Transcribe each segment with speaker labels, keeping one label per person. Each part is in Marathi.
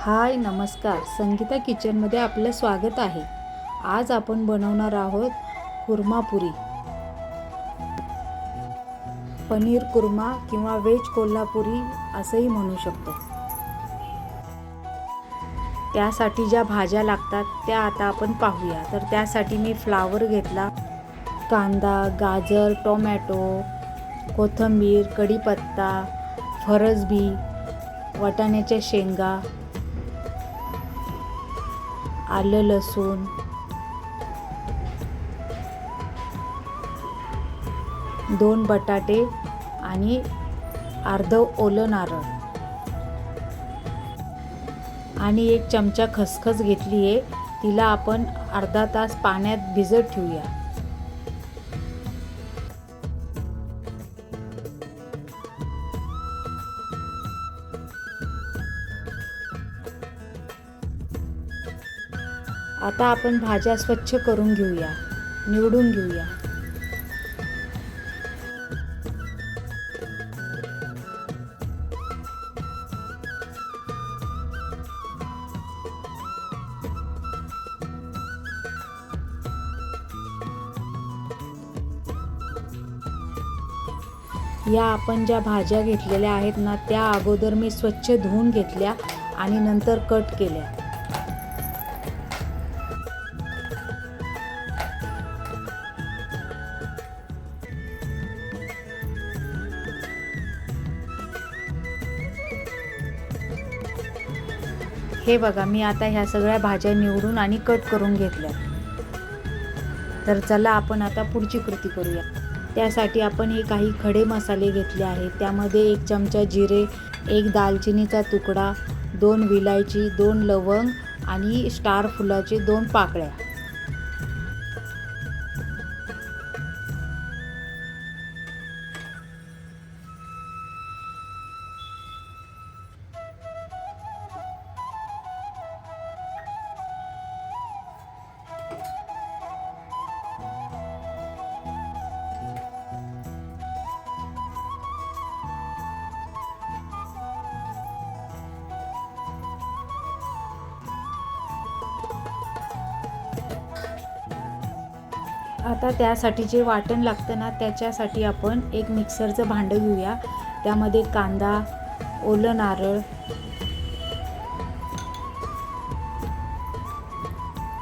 Speaker 1: हाय नमस्कार. संगीता किचनमध्ये आपलं स्वागत आहे. आज आपण बनवणार आहोत कुर्मापुरी पनीर कुर्मा किंवा व्हेज कोल्हापुरी असंही म्हणू शकतो. त्यासाठी ज्या भाज्या लागतात त्या आता आपण पाहूया. तर त्यासाठी मी फ्लावर घेतला. कांदा गाजर टोमॅटो कोथिंबीर कढीपत्ता फरसबी वाटाण्याच्या शेंगा आलं लसूण. दोन बटाटे आणि अर्ध ओलं नारळ. आणि एक चमचा खसखस घेतली आहे तिला आपण अर्धा तास पाण्यात भिजत ठेवूया. आता आपण भाज्या स्वच्छ करून घेऊया. निवडून घेऊया. या आपण ज्या भाज्या घेतलेल्या आहेत ना त्या अगोदर मी स्वच्छ धुवून घेतल्या आणि नंतर कट केल्या. हे बघा मी आता ह्या सगळ्या भाज्या निवडून आणि कट करून घेतल्या. तर चला आपण आता पुढची कृती करूया. त्यासाठी आपण हे काही खडे मसाले घेतले आहेत. त्यामध्ये एक चमचा जिरे एक दालचिनीचा तुकडा दोन विलायची दोन लवंग आणि स्टार फुलाचे दोन पाकळ्या. आता त्यासाठी जे वाटण लागतं ना त्याच्यासाठी आपण एक मिक्सरचं भांडं घेऊया. त्यामध्ये कांदा ओलं नारळ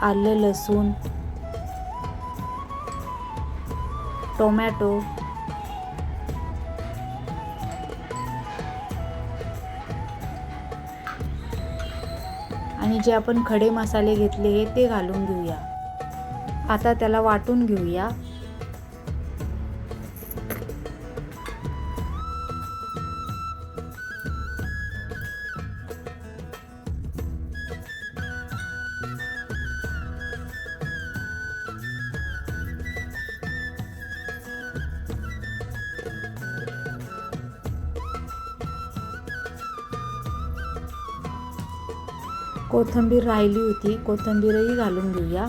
Speaker 1: आलं लसूण टोमॅटो आणि जे आपण खडे मसाले घेतले हे ते घालून घेऊया. आता त्याला वाटून घेऊया. कोथिंबीर राहिली होती. कोथिंबीरही घालून घेऊया.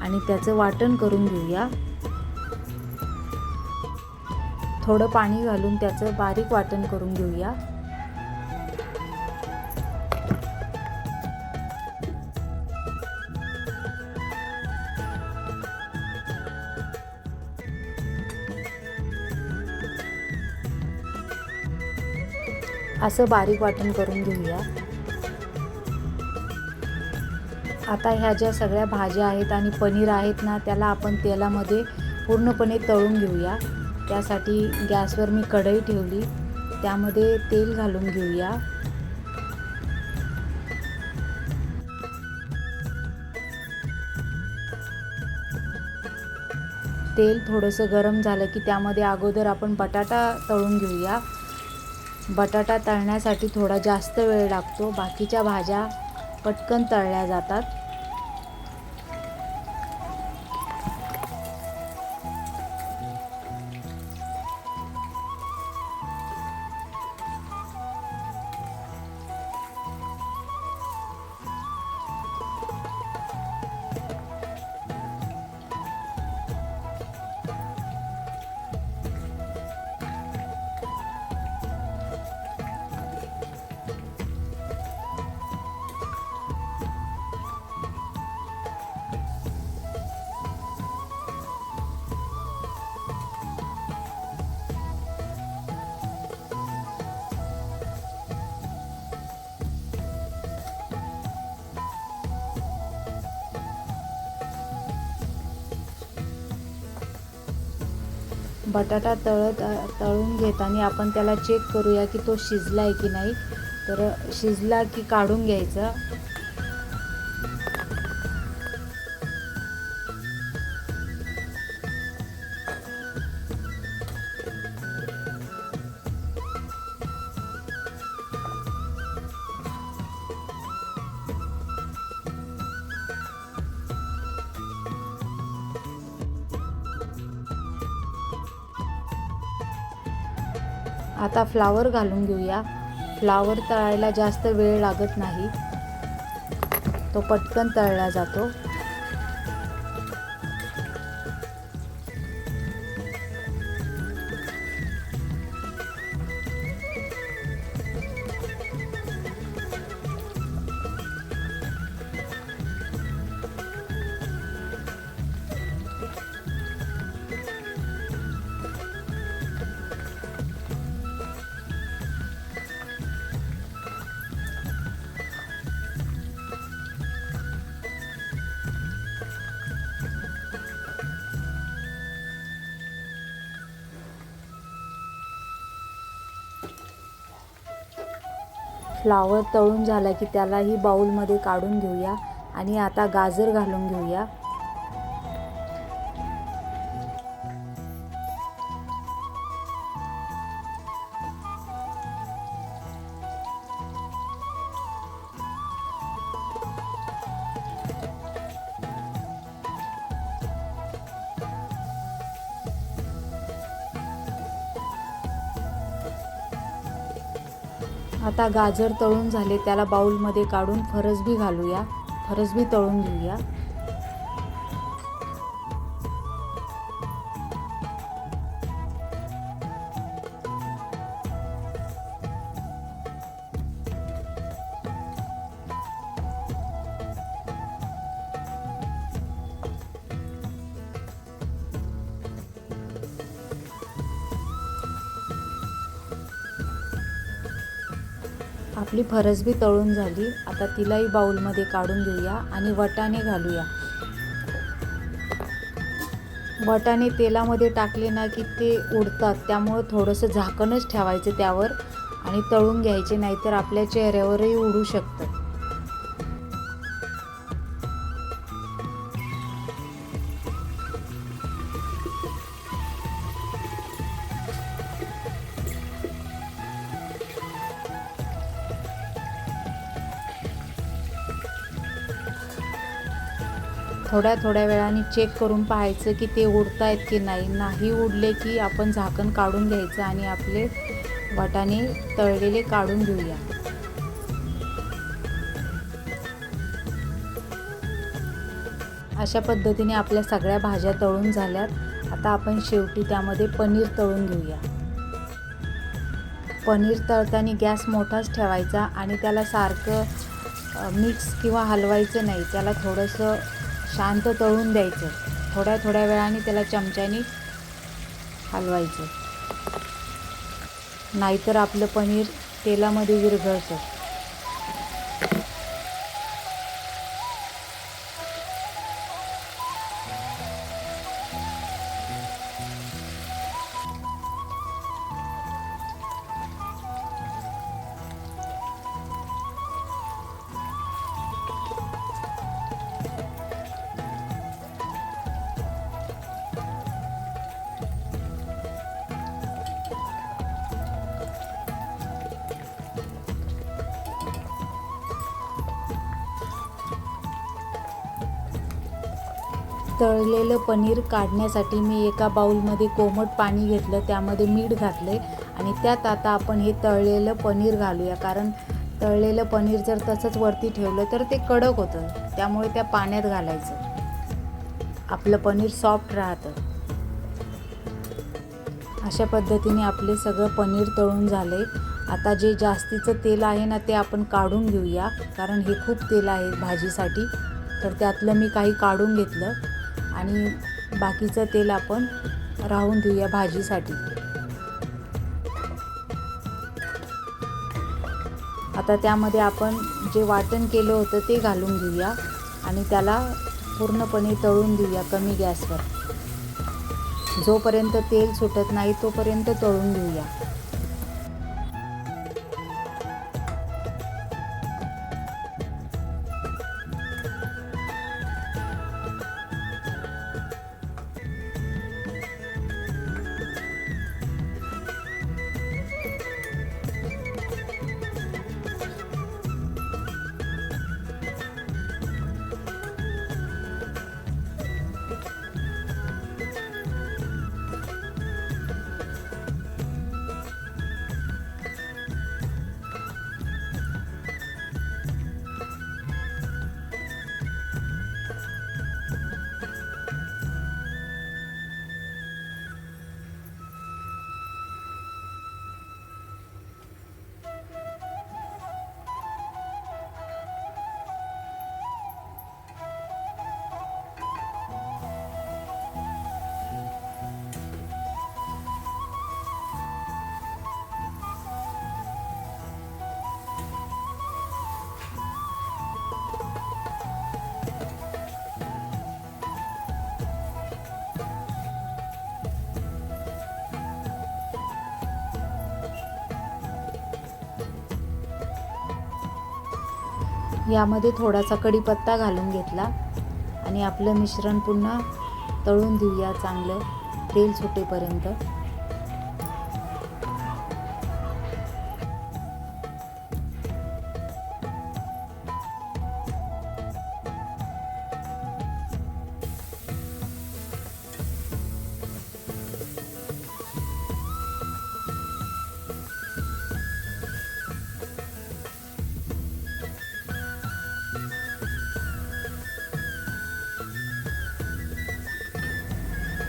Speaker 1: आणि त्याचं वाटण करून घेऊया. थोडं पाणी घालून त्याचं बारीक वाटण करून घेऊया. असं बारीक वाटण करून घेऊया. आता ह्या ज्या सगळ्या भाज्या आहेत आणि पनीर आहेत ना त्याला आपण तेलामध्ये पूर्णपणे तळून घेऊया. त्यासाठी गॅसवर मी कढई ठेवली. त्यामध्ये तेल घालून घेऊया. तेल थोडंसं गरम झालं की त्यामध्ये अगोदर आपण बटाटा तळून घेऊया. बटाटा तळण्यासाठी थोडा जास्त वेळ लागतो. बाकीच्या भाज्या पटकन तळल्या जातात. बटाटा तळत तळून घेताना आपण त्याला चेक करूया की तो शिजला आहे की नाही. तर शिजला की काढून घ्यायचा. आता फ्लावर घालून घेऊया. फ्लावर तळायला जास्त वेळ लागत नाही. तो पटकन तळला जातो. फ्लावर तळून झाला की त्यालाही बाऊलमध्ये काढून घेऊया आणि आता गाजर घालून घेऊया. आता गाजर तळून झाले त्याला बाऊलमध्ये काढून फरसबी घालूया. फरसबी तळून घेऊया. आपली फरसबी तळून झाली. आता तिलाही बाऊलमध्ये काढून घेऊया आणि वटाणे घालूया. वटाणे तेलामध्ये टाकले ना की ते उडतात. त्यामुळं थोडंसं झाकणच ठेवायचं त्यावर आणि तळून घ्यायचे नाहीतर आपल्या चेहऱ्यावरही उडू शकतं. थोड्या थोड्या वेळाने चेक करून पाहायचं की ते उडत आहेत की नाही. नाही उडले की आपण झाकण काढून घ्यायचं आणि आपले वाटाणे तळलेले काढून घेऊया. अशा पद्धतीने आपल्या सगळ्या भाज्या तळून झाल्यात. आता आपण शेवटी त्यामध्ये पनीर तळून घेऊया. पनीर तळताना गॅस मोठाच ठेवायचा आणि त्याला सारखं मिक्स किंवा हलवायचं नाही. त्याला थोडंसं शांत तळून द्यायचं. थोड्या थोड्या वेळाने त्याला चमच्याने हलवायचं. नाहीतर आपलं पनीर तेलामध्ये विरघळतं. तळलेलं पनीर काढण्यासाठी मी एका बाऊलमध्ये कोमट पाणी घेतलं त्यामध्ये मीठ घातले आणि त्यात आता आपण हे तळलेलं पनीर घालूया. कारण तळलेलं पनीर जर तसंच वरती ठेवलं तर ते कडक होतं. त्यामुळे त्या पाण्यात घालायचं. आपलं पनीर सॉफ्ट राहतं. अशा पद्धतीने आपले सगळं पनीर तळून झाले आता जे जास्तीचं तेल आहे ना ते आपण काढून घेऊया. कारण हे खूप तेल आहे भाजीसाठी. तर त्यातलं मी काही काढून घेतलं. आणि बाकीचं तेल आपण राहून देऊया भाजीसाठी. आता त्यामध्ये आपण जे वाटण केलं होतं ते घालून घेऊया आणि त्याला पूर्णपणे तळून देऊया कमी गॅसवर. जोपर्यंत तेल सुटत नाही तोपर्यंत तळून घेऊया. यामध्ये थोडासा कढीपत्ता घालून घेतला आणि आपलं मिश्रण पुन्हा तळून देऊया चांगलं. तेल सुटेपर्यंत.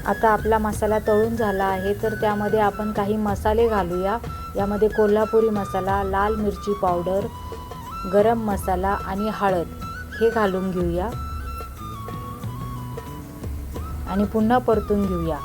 Speaker 1: आता आपला मसाला तळून झाला आहे तर त्यामध्ये आपण काही मसाले घालूया. यामध्ये कोल्हापुरी मसाला लाल मिरची पावडर गरम मसाला आणि हळद. हे घालून घेऊया. आणि पुन्हा परतून घेऊया.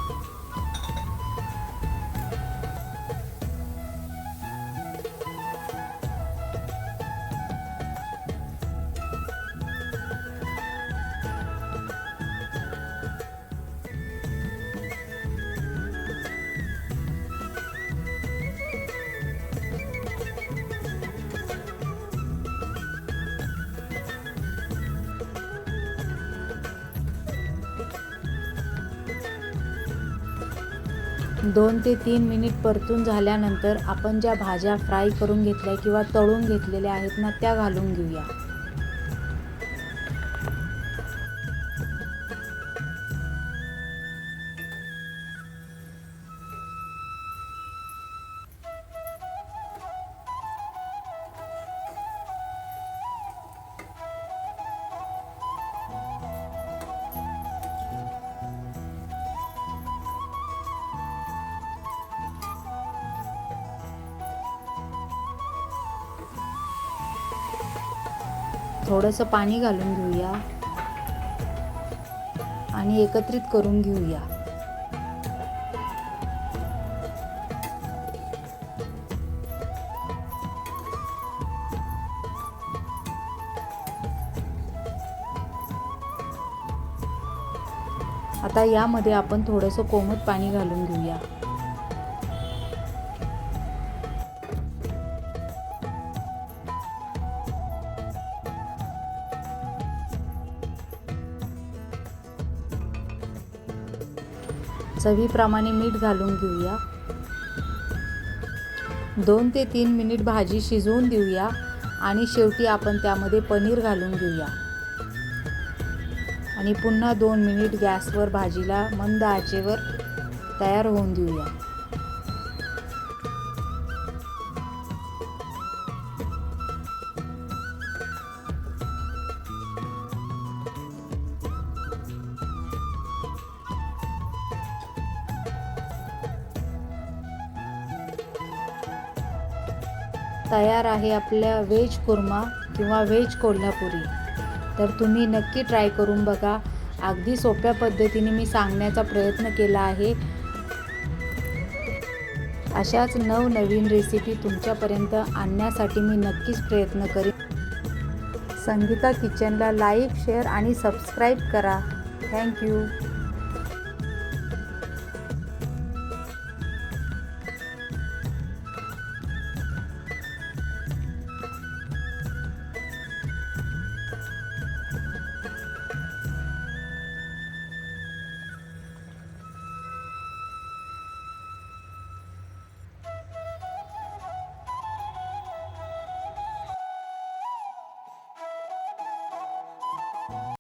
Speaker 1: दोन ते तीन मिनिट परतून झाल्यानंतर आपण ज्या भाज्या फ्राय करून घेतल्या किंवा तळून घेतलेल्या आहेत ना त्या घालून घेऊया. थोडंसं पाणी घालून घेऊया. आणि एकत्रित करून घेऊया. आता यामध्ये आपण थोडंसं कोमट पाणी घालून घेऊया. चवीप्रमाणे मीठ घालून घेऊया. दोन ते तीन मिनिट भाजी शिजवून देऊया आणि शेवटी आपण त्यामध्ये पनीर घालून घेऊया. आणि पुन्हा दोन मिनिट गॅसवर भाजीला मंद आचेवर तयार होऊन देऊया. तयार आहे आपल्या व्हेज कुर्मा किंवा व्हेज कोल्हापुरी. तर तुम्ही नक्की ट्राय करून बघा. अगदी सोप्या पद्धतीने मी सांगण्याचा प्रयत्न केला आहे. अशाच नवनवीन रेसिपी तुमच्यापर्यंत आणण्यासाठी मी नक्कीच प्रयत्न करेन. संगीता किचनला लाईक शेअर आणि सबस्क्राईब करा. Thank you